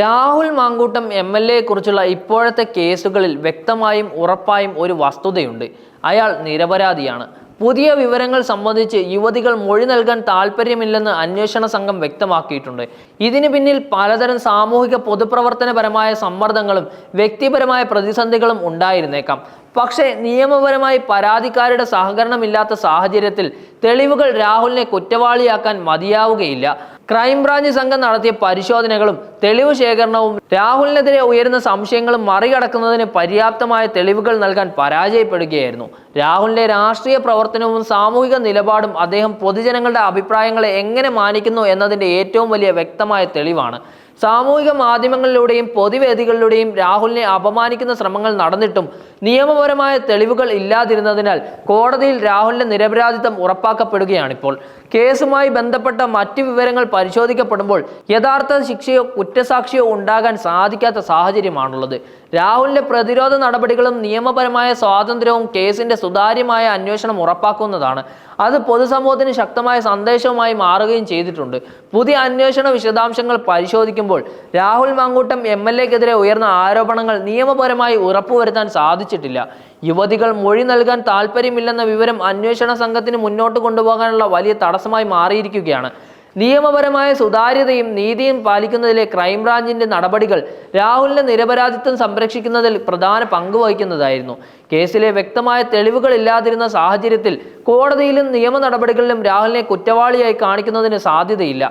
Rahul Mankoottam M L എയെ കുറിച്ചുള്ള ഇപ്പോഴത്തെ കേസുകളിൽ വ്യക്തമായും ഉറപ്പായും ഒരു വസ്തുതയുണ്ട്. അയാൾ നിരപരാധിയാണ്. പുതിയ വിവരങ്ങൾ സംബന്ധിച്ച് യുവതികൾ മൊഴി നൽകാൻ താല്പര്യമില്ലെന്ന് അന്വേഷണ സംഘം വ്യക്തമാക്കിയിട്ടുണ്ട്. ഇതിന് പിന്നിൽ പലതരം സാമൂഹിക പൊതുപ്രവർത്തനപരമായ സമ്മർദ്ദങ്ങളും വ്യക്തിപരമായ പ്രതിസന്ധികളും ഉണ്ടായിരുന്നേക്കാം. പക്ഷേ നിയമപരമായി പരാതിക്കാരുടെ സഹകരണമില്ലാത്ത സാഹചര്യത്തിൽ തെളിവുകൾ രാഹുലിനെ കുറ്റവാളിയാക്കാൻ മതിയാവുകയില്ല. ക്രൈംബ്രാഞ്ച് സംഘം നടത്തിയ പരിശോധനകളും തെളിവ് ശേഖരണവും രാഹുലിനെതിരെ ഉയരുന്ന സംശയങ്ങളും മറികടക്കുന്നതിന് പര്യാപ്തമായ തെളിവുകൾ നൽകാൻ പരാജയപ്പെടുകയായിരുന്നു. രാഹുലിന്റെ രാഷ്ട്രീയ പ്രവർത്തനവും സാമൂഹിക നിലപാടും അദ്ദേഹം പൊതുജനങ്ങളുടെ അഭിപ്രായങ്ങളെ എങ്ങനെ മാനിക്കുന്നു എന്നതിന്റെ ഏറ്റവും വലിയ വ്യക്തമായ തെളിവാണ്. സാമൂഹിക മാധ്യമങ്ങളിലൂടെയും പൊതുവേദികളിലൂടെയും രാഹുലിനെ അപമാനിക്കുന്ന ശ്രമങ്ങൾ നടന്നിട്ടും നിയമപരമായ തെളിവുകൾ ഇല്ലാതിരുന്നതിനാൽ കോടതിയിൽ രാഹുലിന്റെ നിരപരാധിത്വം ഉറപ്പാക്കപ്പെടുകയാണിപ്പോൾ. കേസുമായി ബന്ധപ്പെട്ട മറ്റു വിവരങ്ങൾ പരിശോധിക്കപ്പെടുമ്പോൾ യഥാർത്ഥ ശിക്ഷയോ കുറ്റസാക്ഷിയോ ഉണ്ടാകാൻ സാധിക്കാത്ത സാഹചര്യമാണുള്ളത്. രാഹുലിന്റെ പ്രതിരോധ നടപടികളും നിയമപരമായ സ്വാതന്ത്ര്യവും കേസിന്റെ സുതാര്യമായ അന്വേഷണം ഉറപ്പാക്കുന്നതാണ്. അത് പൊതുസമൂഹത്തിന് ശക്തമായ സന്ദേശവുമായി മാറുകയും ചെയ്തിട്ടുണ്ട്. പുതിയ അന്വേഷണ വിശദാംശങ്ങൾ പരിശോധിക്കുമ്പോൾ രാഹുൽ മാങ്കൂട്ടം എം എൽ എക്കെതിരെ ഉയർന്ന ആരോപണങ്ങൾ നിയമപരമായി ഉറപ്പുവരുത്താൻ സാധിച്ചിട്ടില്ല. യുവതികൾ മൊഴി നൽകാൻ താല്പര്യമില്ലെന്ന വിവരം അന്വേഷണ സംഘത്തിന് മുന്നോട്ട് കൊണ്ടുപോകാനുള്ള വലിയ തടസ്സമായി മാറിയിരിക്കുകയാണ്. നിയമപരമായ സുതാര്യതയും നീതിയും പാലിക്കുന്നതിലെ ക്രൈംബ്രാഞ്ചിന്റെ നടപടികൾ രാഹുലിന്റെ നിരപരാധിത്വം സംരക്ഷിക്കുന്നതിൽ പ്രധാന പങ്ക് വഹിക്കുന്നതായിരുന്നു. കേസിലെ വ്യക്തമായ തെളിവുകൾ ഇല്ലാതിരുന്ന സാഹചര്യത്തിൽ കോടതിയിലും നിയമ നടപടികളിലും രാഹുലിനെ കുറ്റവാളിയായി കാണിക്കുന്നതിന് സാധ്യതയില്ല.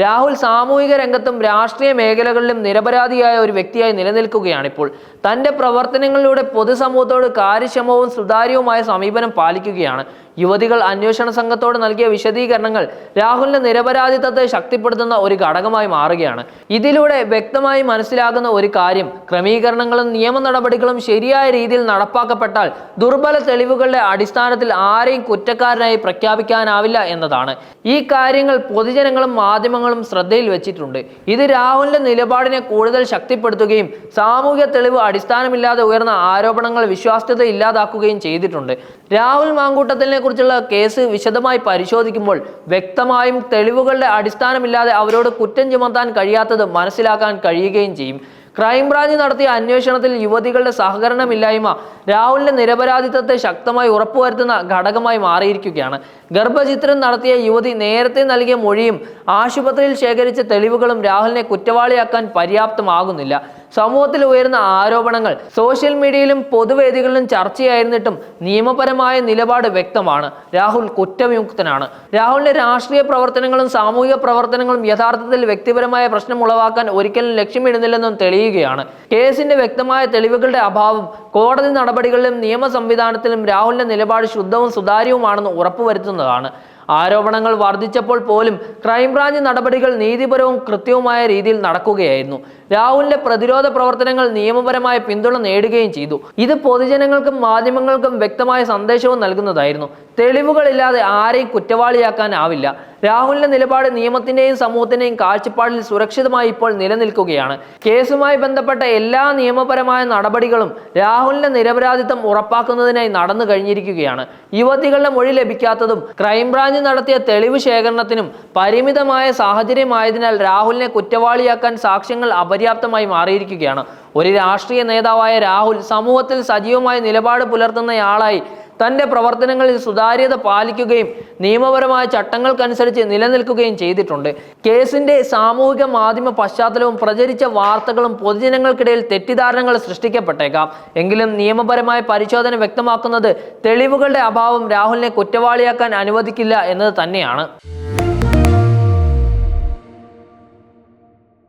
രാഹുൽ സാമൂഹിക രംഗത്തും രാഷ്ട്രീയ മേഖലകളിലും നിരപരാധിയായ ഒരു വ്യക്തിയായി നിലനിൽക്കുകയാണിപ്പോൾ. തന്റെ പ്രവർത്തനങ്ങളിലൂടെ പൊതുസമൂഹത്തോട് കാര്യക്ഷമവും സുതാര്യവുമായ സമീപനം പാലിക്കുകയാണ്. യുവതികൾ അന്വേഷണ സംഘത്തോട് നൽകിയ വിശദീകരണങ്ങൾ രാഹുലിന്റെ നിരപരാധിത്വത്തെ ശക്തിപ്പെടുത്തുന്ന ഒരു ഘടകമായി മാറുകയാണ്. ഇതിലൂടെ വ്യക്തമായി മനസ്സിലാകുന്ന ഒരു കാര്യം ക്രമീകരണങ്ങളും നിയമ നടപടികളും ശരിയായ രീതിയിൽ നടപ്പാക്കപ്പെട്ടാൽ ദുർബല തെളിവുകളുടെ അടിസ്ഥാനത്തിൽ ആരെയും കുറ്റക്കാരനായി പ്രഖ്യാപിക്കാനാവില്ല എന്നതാണ്. ഈ കാര്യങ്ങൾ പൊതുജനങ്ങളും മാധ്യമങ്ങളും ശ്രദ്ധയിൽ വെച്ചിട്ടുണ്ട്. ഇത് രാഹുലിന്റെ നിലപാടിനെ കൂടുതൽ ശക്തിപ്പെടുത്തുകയും സാമൂഹ്യ തെളിവ് അടിസ്ഥാനമില്ലാതെ ഉയർന്ന ആരോപണങ്ങൾ വിശ്വാസ്യത ഇല്ലാതാക്കുകയും ചെയ്തിട്ടുണ്ട്. രാഹുൽ മാങ്കൂട്ടത്തിനെ കുറിച്ചുള്ള കേസ് വിശദമായി പരിശോധിക്കുമ്പോൾ വ്യക്തമായും തെളിവുകളുടെ അടിസ്ഥാനമില്ലാതെ അവരോട് കുറ്റം ചുമത്താൻ കഴിയാത്തത് മനസ്സിലാക്കാൻ കഴിയുകയും ചെയ്യും. ക്രൈംബ്രാഞ്ച് നടത്തിയ അന്വേഷണത്തിൽ യുവതികളുടെ സഹകരണമില്ലായ്മ രാഹുലിന്റെ നിരപരാധിത്വത്തെ ശക്തമായി ഉറപ്പുവരുത്തുന്ന ഘടകമായി മാറിയിരിക്കുകയാണ്. ഗർഭചിത്രം നടത്തിയ യുവതി നേരത്തെ നൽകിയ മൊഴിയും ആശുപത്രിയിൽ ശേഖരിച്ച തെളിവുകളും രാഹുലിനെ കുറ്റവാളിയാക്കാൻ പര്യാപ്തമാകുന്നില്ല. സമൂഹത്തിൽ ഉയരുന്ന ആരോപണങ്ങൾ സോഷ്യൽ മീഡിയയിലും പൊതുവേദികളിലും ചർച്ചയായിരുന്നിട്ടും നിയമപരമായ നിലപാട് വ്യക്തമാണ്. രാഹുൽ കുറ്റവിമുക്തനാണ്. രാഹുലിന്റെ രാഷ്ട്രീയ പ്രവർത്തനങ്ങളും സാമൂഹിക പ്രവർത്തനങ്ങളും യഥാർത്ഥത്തിൽ വ്യക്തിപരമായ പ്രശ്നം ഉളവാക്കാൻ ഒരിക്കലും ലക്ഷ്യമിടുന്നില്ലെന്നും തെളിയുകയാണ്. കേസിന്റെ വ്യക്തമായ തെളിവുകളുടെ അഭാവം കോടതി നടപടികളിലും നിയമ സംവിധാനത്തിലും രാഹുലിന്റെ നിലപാട് ശുദ്ധവും സുതാര്യവുമാണെന്ന് ഉറപ്പുവരുത്തുന്നതാണ്. ആരോപണങ്ങൾ വർദ്ധിച്ചപ്പോൾ പോലും ക്രൈംബ്രാഞ്ച് നടപടികൾ നീതിപരവും കൃത്യവുമായ രീതിയിൽ നടക്കുകയായിരുന്നു. രാഹുലിന്റെ പ്രതിരോധ പ്രവർത്തനങ്ങൾ നിയമപരമായ പിന്തുണ നേടുകയും ചെയ്തു. ഇത് പൊതുജനങ്ങൾക്കും മാധ്യമങ്ങൾക്കും വ്യക്തമായ സന്ദേശവും നൽകുന്നതായിരുന്നു. തെളിവുകളില്ലാതെ ആരെയും കുറ്റവാളിയാക്കാനാവില്ല. രാഹുലിന്റെ നിലപാട് നിയമത്തിന്റെയും സമൂഹത്തിന്റെയും കാഴ്ചപ്പാടിൽ സുരക്ഷിതമായി ഇപ്പോൾ നിലനിൽക്കുകയാണ്. കേസുമായി ബന്ധപ്പെട്ട എല്ലാ നിയമപരമായ നടപടികളും രാഹുലിന്റെ നിരപരാധിത്വം ഉറപ്പാക്കുന്നതിനായി നടന്നു കഴിഞ്ഞിരിക്കുകയാണ്. യുവതികളുടെ മൊഴി ലഭിക്കാത്തതും ക്രൈംബ്രാഞ്ച് നടത്തിയ തെളിവ് ശേഖരണത്തിനും പരിമിതമായ സാഹചര്യമായതിനാൽ രാഹുലിനെ കുറ്റവാളിയാക്കാൻ സാക്ഷ്യങ്ങൾ അപര്യാപ്തമായി മാറിയിരിക്കുകയാണ്. ഒരു രാഷ്ട്രീയ നേതാവായ രാഹുൽ സമൂഹത്തിൽ സജീവമായ നിലപാട് പുലർത്തുന്നയാളായി തന്റെ പ്രവർത്തനങ്ങളിൽ സുതാര്യത പാലിക്കുകയും നിയമപരമായ ചട്ടങ്ങൾക്കനുസരിച്ച് നിലനിൽക്കുകയും ചെയ്തിട്ടുണ്ട്. കേസിന്റെ സാമൂഹിക മാധ്യമ പശ്ചാത്തലവും പ്രചരിച്ച വാർത്തകളും പൊതുജനങ്ങൾക്കിടയിൽ തെറ്റിദ്ധാരണകൾ സൃഷ്ടിക്കപ്പെട്ടേക്കാം. എങ്കിലും നിയമപരമായ പരിശോധന വ്യക്തമാക്കുന്നത് തെളിവുകളുടെ അഭാവം രാഹുലിനെ കുറ്റവാളിയാക്കാൻ അനുവദിക്കില്ല എന്നത് തന്നെയാണ്.